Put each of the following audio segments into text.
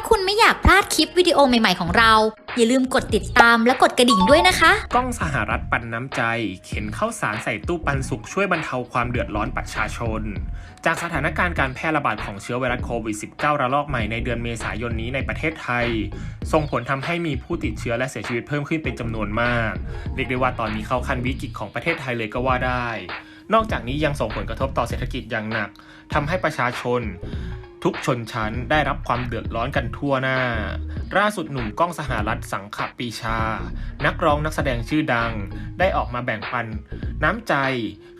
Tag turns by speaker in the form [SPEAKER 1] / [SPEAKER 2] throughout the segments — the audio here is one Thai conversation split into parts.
[SPEAKER 1] าคุณไม่อยากพลาดคลิปวิดีโอใหม่ๆของเรา อย่าลืมกดติดตามและกดกระดิ่งด้วยนะคะ
[SPEAKER 2] กล้องสหรัฐปันน้ำใจ เข็นข้าวสารใส่ตู้ปันสุกช่วยบรรเทาความเดือดร้อนประชาชน จากสถานการณ์การแพร่ระบาดของเชื้อไวรัสโควิด -19 ระลอกใหม่ในเดือนเมษายนนี้ในประเทศไทย ส่งผลทำให้มีผู้ติดเชื้อและเสียชีวิตเพิ่มขึ้นเป็นจำนวนมาก เรียกได้ว่าตอนนี้เข้าขั้นวิกฤตของประเทศไทยเลยก็ว่าได้ นอกจากนี้ยังส่งผลกระทบต่อเศรษฐกิจอย่างหนักทำให้ประชาชน ทุกชนชั้นได้รับความเดือดร้อนกันทั่วหน้า ล่าสุดหนุ่มก้องสหรัฐสังขปีชา นักร้องนักแสดงชื่อดัง ได้ออกมาแบ่งปัน น้ำใจ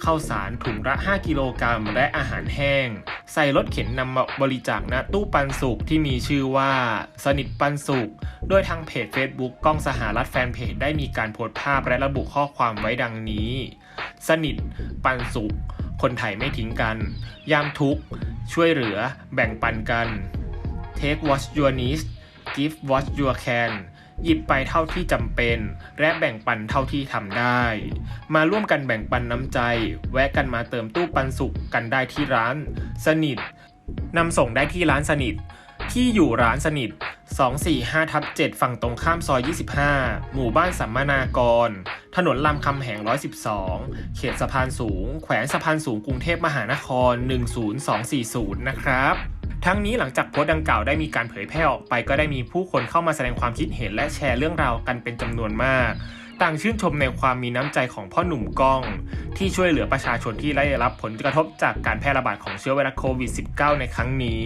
[SPEAKER 2] ข้าวสารถุงละ 5 กิโลกรัมและอาหารแห้ง ใส่รถเข็นนำมาบริจาคณตู้ปันสุกที่มีชื่อว่า สนิทปันสุกโดยทางเพจ Facebook ก้องสหรัฐแฟนเพจได้มีการโพสต์ภาพและระบุข้อความไว้ดังนี้ สนิทปันสุข คนไทยไม่ทิ้งกัน ยามทุกข์ ช่วยเหลือ แบ่งปันกัน Take what you need give what you can หยิบไปเท่าที่จำเป็น และแบ่งปันเท่าที่ทำได้ มาร่วมกันแบ่งปันน้ำใจ แวะกันมาเติมตู้ปันสุกกันได้ที่ร้าน สนิทนำส่งได้ที่ร้านสนิท ที่อยู่ร้านสนิท 245ทับ7ฝั่งตรงข้ามซอย 25 หมู่บ้านสัมมนากร ถนนลำคำแหง 112 เขตสะพานสูง แขวงสะพานสูงกรุงเทพมหานคร 10240 นะครับทั้งนี้หลังจากโพสต์ดังกล่าวได้มีการเผยแพร่ออกไปก็ได้มีผู้คนเข้ามาแสดงความคิดเห็นและแชร์เรื่องราวกันเป็นจำนวนมาก ต่างชื่นชมในความมีน้ำใจของพ่อหนุ่มก้อง ที่ช่วยเหลือประชาชนที่ได้รับผลกระทบจากการแพร่ระบาดของเชื้อไวรัสโควิด -19 ในครั้งนี้